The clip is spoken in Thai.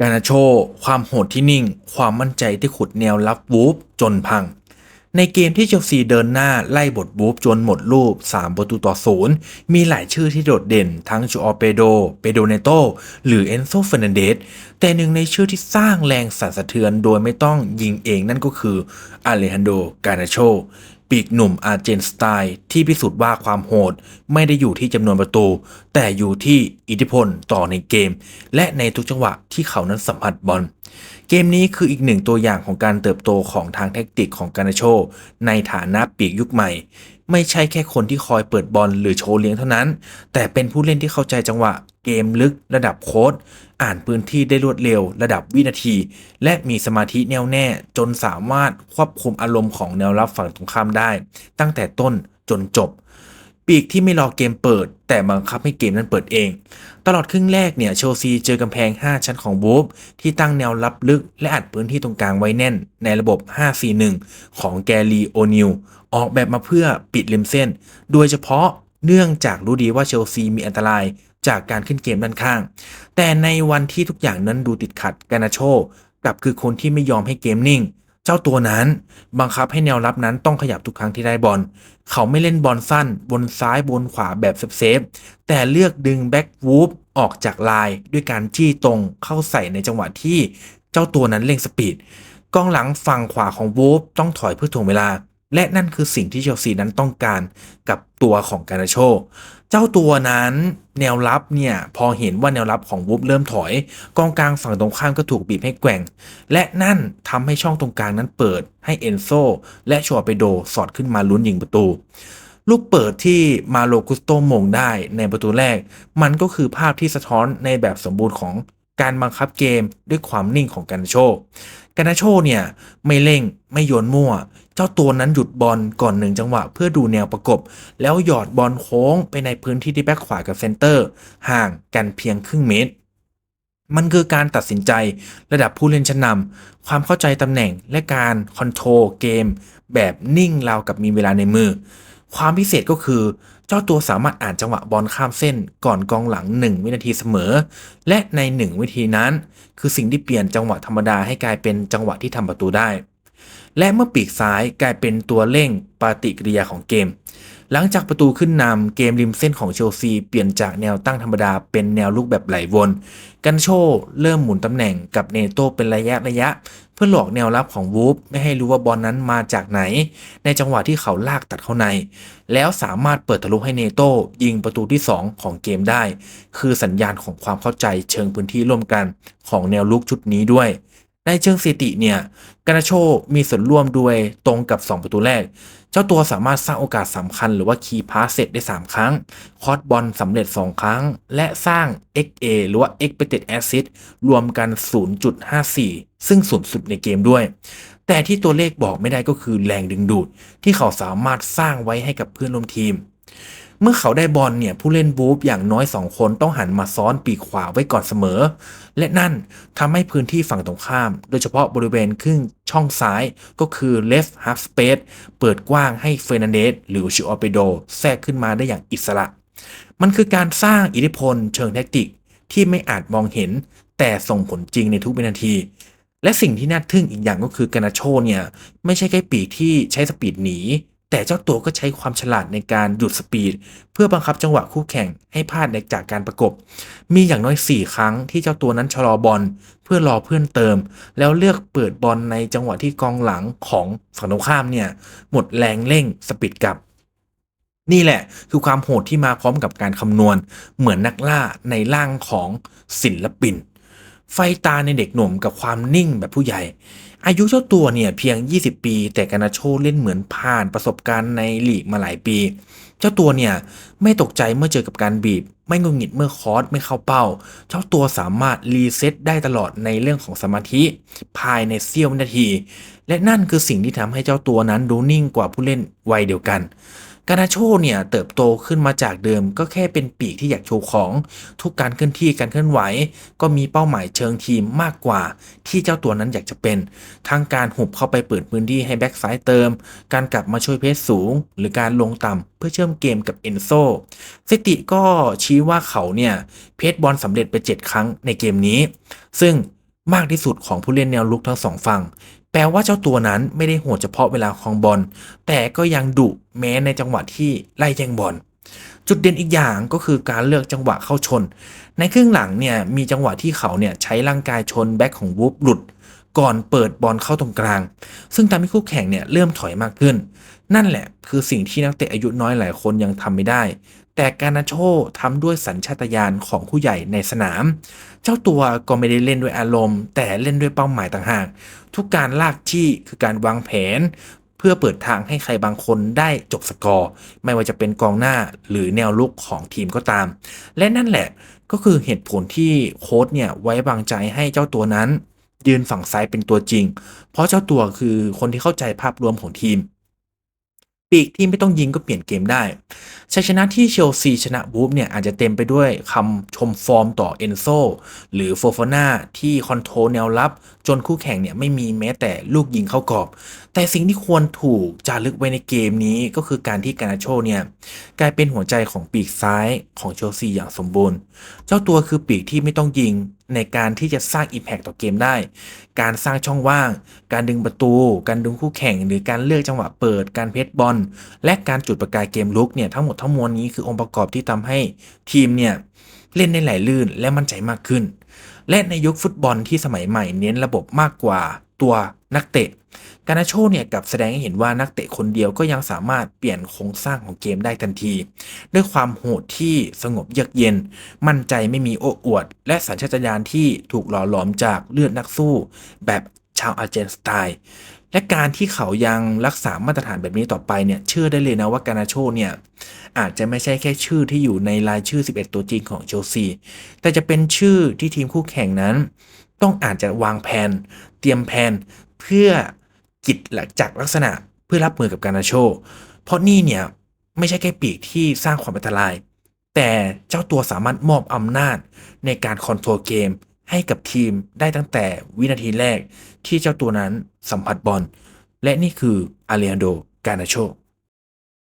กานาโช ความโหดที่นิ่ง ความมั่นใจที่ขุดแนวรับวูฟจนพัง ในเกมที่เชลซีเดินหน้าไล่บทวูฟจนหมดรูป 3 ประตูต่อศูนย์มีหลายชื่อที่โดดเด่นทั้งจูออเปโด เปโดเนโต หรือเอนโซเฟนันเดส แต่หนึ่งในชื่อที่สร้างแรงสั่นสะเทือนโดยไม่ต้องยิงเองนั่นก็คืออเลฮันโด กานาโช ปีกหนุ่มอาร์เจนสไตล์ที่พิสูจน์ว่าความโหด ไม่ได้อยู่ที่จำนวนประตู แต่อยู่ที่อิทธิพลต่อในเกม และในทุกจังหวะที่เขานั้นสัมผัสบอล เกมนี้คืออีกหนึ่งตัวอย่างของการเติบโตของทางแท็กติกของการนาโช ในฐานะปีกยุคใหม่ ไม่ใช่แค่คนที่คอยเปิดบอลหรือโชว์เลี้ยงเท่านั้น แต่เป็นผู้เล่นที่เข้าใจจังหวะ เกมลึกระดับโค้ดอ่านพื้นที่ได้รวดเร็ว ระดับวินาที และมีสมาธิแน่วแน่ จนสามารถควบคุมอารมณ์ของแนวรับฝั่งตรงข้ามได้ ตั้งแต่ต้นจนจบ ปีกที่ไม่รอเกมเปิด แต่บังคับให้เกมนั้นเปิดเอง ตลอดครึ่งแรกเนี่ยเชลซีเจอกำแพง 5 ชั้นของบูฟที่ตั้งแนวรับลึก และอัดพื้นที่ตรงกลางไว้แน่น ในระบบ 5-4-1 ของแกลีโอนิลออกแบบมาเพื่อปิดริมเส้น โดยเฉพาะเนื่องจากรู้ดีว่าเชลซีมีอันตรายจากการขึ้นเกมด้านข้าง แต่ในวันที่ทุกอย่างนั้นดูติดขัดกานาโชกลับคือคนที่ไม่ยอมให้เกมนิ่ง เจ้าตัวนั้นบังคับให้แนวรับนั้นต้องขยับทุกครั้งที่ได้บอล เขาไม่เล่นบอลสั้น บนซ้ายบนขวาแบบเซฟๆแต่เลือกดึงแบ็กวูฟออกจากลายด้วยการจี้ตรงเข้าใส่ในจังหวะที่เจ้าตัวนั้นเร่งสปีดกองหลังฝั่งขวาของวูฟต้องถอยเพื่อถ่วงเวลา และนั่นคือสิ่งที่เชลซีนั้นต้องการกับตัวของการาโช เจ้าตัวนั้นแนวรับเนี่ย พอเห็นว่าแนวรับของวูฟเริ่มถอย กองกลางฝั่งตรงข้ามก็ถูกบีบให้แกว่ง และนั่นทำให้ช่องตรงกลางนั้นเปิดให้เอนโซและชัวเปโดสอดขึ้นมาลุ้นยิงประตูลูกเปิดที่มาโลกุสโตมงได้ในประตูแรก มันก็คือภาพที่สะท้อนในแบบสมบูรณ์ของ การบังคับเกมด้วยความนิ่งของการนโชการนาโชเนี่ยไม่เร่งไม่โยนมั่ว เจ้าตัวนั้นหยุดบอลก่อนหนึ่งจังหวะเพื่อดูแนวประกบ แล้วหยอดบอลโค้งไปในพื้นที่ที่แบ็คขวากับเซนเตอร์ ห่างกันเพียงครึ่งเมตร มันคือการตัดสินใจระดับผู้เล่นชั้นนำความเข้าใจตำแหน่งและการคอนโทรลเกม แบบนิ่งราวกับมีเวลาในมือ ความพิเศษก็คือ เจ้าตัวสามารถอ่านจังหวะบอลข้ามเส้นก่อนกองหลัง 1 วินาทีเสมอ และใน 1 วินาทีนั้น คือสิ่งที่เปลี่ยนจังหวะธรรมดาให้กลายเป็นจังหวะที่ทำประตูได้ และเมื่อปีกซ้ายกลายเป็นตัวเร่งปฏิกิริยาของเกม หลังจากประตูขึ้นนำเกมริมเส้นของเชลซีเปลี่ยนจากแนวตั้งธรรมดาเป็นแนวลูกแบบไหลวน กันโชเริ่มหมุนตำแหน่งกับเนโตเป็นระยะระยะ พื่อหลอกแนวรับของวูฟไม่ให้รู้ว่าบอลนนั้นมาจากไหน ในจังหวะที่เขาลากตัดเข้าใน แล้วสามารถเปิดทะลุให้เนโต้ยิงประตูที่ 2 ของเกมได้ คือสัญญาณของความเข้าใจเชิงพื้นที่ร่วมกันของแนวลุกชุดนี้ด้วย ในเชิงสถิติเนี่ยกานาโชมีส่วนร่วมด้วยตรงกับ 2 ประตูแรก เจ้าตัวสามารถสร้างโอกาสสำคัญหรือว่าคีย์พาสเสร็จได้ 3 ครั้ง คอร์สบอลสำเร็จ 2 ครั้ง และสร้าง XA หรือว่า Expected Assist รวมกัน 0.54 ซึ่งสูงสุดในเกมด้วย แต่ที่ตัวเลขบอกไม่ได้ก็คือแรงดึงดูด ที่เขาสามารถสร้างไว้ให้กับเพื่อนร่วมทีม เมื่อเขาได้บอลเนี่ยผู้เล่นบูฟอย่างน้อย 2 คนต้องหันมาซ้อนปีกขวาไว้ก่อนเสมอ และนั่นทำให้พื้นที่ฝั่งตรงข้าม โดยเฉพาะบริเวณครึ่งช่องซ้ายก็คือ left half space เปิดกว้างให้เฟรนันเดสหรือชิโอเปโดแทรกขึ้นมาได้อย่างอิสระ มันคือการสร้างอิทธิพลเชิงแทคติกที่ไม่อาจมองเห็นแต่ส่งผลจริงในทุกวินาที และสิ่งที่น่าทึ่งอีกอย่างก็คือกานาโชเนี่ยไม่ใช่แค่ปีกที่ใช้สปีดหนี แต่เจ้าตัวก็ใช้ความฉลาดในการหยุดสปีด เพื่อบังคับจังหวะคู่แข่งให้พลาดในจากการประกบ มีอย่างน้อย 4 ครั้งที่เจ้าตัวนั้นชะลอบอลเพื่อรอเพื่อนเติม แล้วเลือกเปิดบอลในจังหวะที่กองหลังของฝั่งตรงข้ามเนี่ยหมดแรงเร่งสปีดกลับ นี่แหละคือความโหดที่มาพร้อมกับการคำนวณเหมือนนักล่าในร่างของศิลปิน ไฟตาในเด็กหนุ่มกับความนิ่งแบบผู้ใหญ่ อายุเจ้าตัวเนี่ยเพียง 20 ปี แต่กานาโชเล่นเหมือนผ่านประสบการณ์ในลีกมาหลายปี เจ้าตัวเนี่ยไม่ตกใจเมื่อเจอกับการบีบ ไม่งุนงิดเมื่อคอร์สไม่เข้าเป้า เจ้าตัวสามารถรีเซ็ตได้ตลอดในเรื่องของสมาธิ ภายในเสี้ยววินาที และนั่นคือสิ่งที่ทำให้เจ้าตัวนั้นดูนิ่งกว่าผู้เล่นวัยเดียวกัน กานาโชเนี่ยเติบโตขึ้นมาจากเดิมก็แค่เป็นปีกที่อยากโชว์ของ ทุกการเคลื่อนที่การเคลื่อนไหว ก็มีเป้าหมายเชิงทีมมากกว่า ที่เจ้าตัวนั้นอยากจะเป็น ทั้งการหุบเข้าไปเปิดพื้นที่ให้แบ็กซ้ายเติม การกลับมาช่วยเพสสูง หรือการลงต่ำเพื่อเชื่อมเกมกับเอนโซสติก็ชี้ว่าเขาเนี่ยเพสบอลสำเร็จไป 7 ครั้งในเกมนี้ ซึ่งมากที่สุดของผู้เล่นแนวลุกทั้งสองฝั่ง แปลว่าเจ้าตัวนั้นไม่ได้โหดเฉพาะเวลาคลองบอล แต่ก็ยังดุแม้ในจังหวะที่ไล่แย่งบอล จุดเด่นอีกอย่างก็คือการเลือกจังหวะเข้าชน ในครึ่งหลังเนี่ยมีจังหวะที่เขาเนี่ยใช้ร่างกายชนแบ็คของวูฟหลุด ก่อนเปิดบอลเข้าตรงกลาง ซึ่งทำให้คู่แข่งเนี่ยเริ่มถอยมากขึ้น นั่นแหละคือสิ่งที่นักเตะอายุน้อยหลายคนยังทำไม่ได้ แต่การนาโชทำด้วยสัญชาตญาณของผู้ใหญ่ในสนาม เจ้าตัวก็ไม่ได้เล่นด้วยอารมณ์ แต่เล่นด้วยเป้าหมายต่างหาก ทุกการลากจี้คือการวางแผนเพื่อเปิดทางให้ใครบางคนได้จบสกอร์ ไม่ว่าจะเป็นกองหน้าหรือแนวลุกของทีมก็ตาม และนั่นแหละก็คือเหตุผลที่โค้ชเนี่ยไว้วางใจให้เจ้าตัวนั้น ยืนฝั่งซ้ายเป็นตัวจริง เพราะเจ้าตัวคือคนที่เข้าใจภาพรวมของทีม ปีกที่ไม่ต้องยิงก็เปลี่ยนเกมได้ชัยชนะที่เชลซีชนะบูฟเนี่ยอาจจะเต็มไปด้วยคำชมฟอร์มต่อเอนโซหรือโฟฟาน่าที่คอนโทรลแนวรับ จนคู่แข่งเนี่ยไม่มีแม้แต่ลูกยิงเข้ากรอบ แต่สิ่งที่ควรถูกจารึกไว้ในเกมนี้ก็คือการที่การนาโชเนี่ยกลายเป็นหัวใจของปีกซ้ายของเชลซีอย่างสมบูรณ์ เจ้าตัวคือปีกที่ไม่ต้องยิง ในการที่จะสร้างอิมแพกต่อเกมได้ การสร้างช่องว่าง การดึงประตู การดึงคู่แข่ง หรือการเลือกจังหวะเปิด การเพชรบอล และการจุดประกายเกมลุกเนี่ยทั้งหมดทั้งมวลนี้คือองค์ประกอบที่ทำให้ทีมเนี่ยเล่นได้ไหลลื่นและมั่นใจมากขึ้น และในยุคฟุตบอลที่สมัยใหม่เน้นระบบมากกว่า ตัวนักเตะ การนาโชเนี่ยกับแสดงให้เห็นว่านักเตะคนเดียวก็ยังสามารถเปลี่ยนโครงสร้างของเกมได้ทันที ด้วยความโหดที่สงบเยือกเย็น มั่นใจไม่มีโอ้อวด และสัญชาตญาณที่ถูกหล่อหลอมจากเลือดนักสู้ แบบชาวอาร์เจนสไตล์และการที่เขายังรักษามาตรฐานแบบนี้ต่อไปเนี่ยเชื่อได้เลยนะว่าการนาโชเนี่ยอาจจะไม่ใช่แค่ชื่อที่อยู่ในรายชื่อ 11 ตัวจริงของเชลซีแต่จะเป็นชื่อที่ทีมคู่แข่งนั้น ต้องอาจจะวางแผน เตรียมแผนเพื่อกิจหลักจากลักษณะเพื่อรับมือกับการนาโช เพราะนี่เนี่ยไม่ใช่แค่ปีกที่สร้างความอันตราย แต่เจ้าตัวสามารถมอบอำนาจในการคอนโทรลเกมให้กับทีมได้ตั้งแต่วินาทีแรกที่เจ้าตัวนั้นสัมผัสบอล และนี่คืออาเล a นโด กานาโช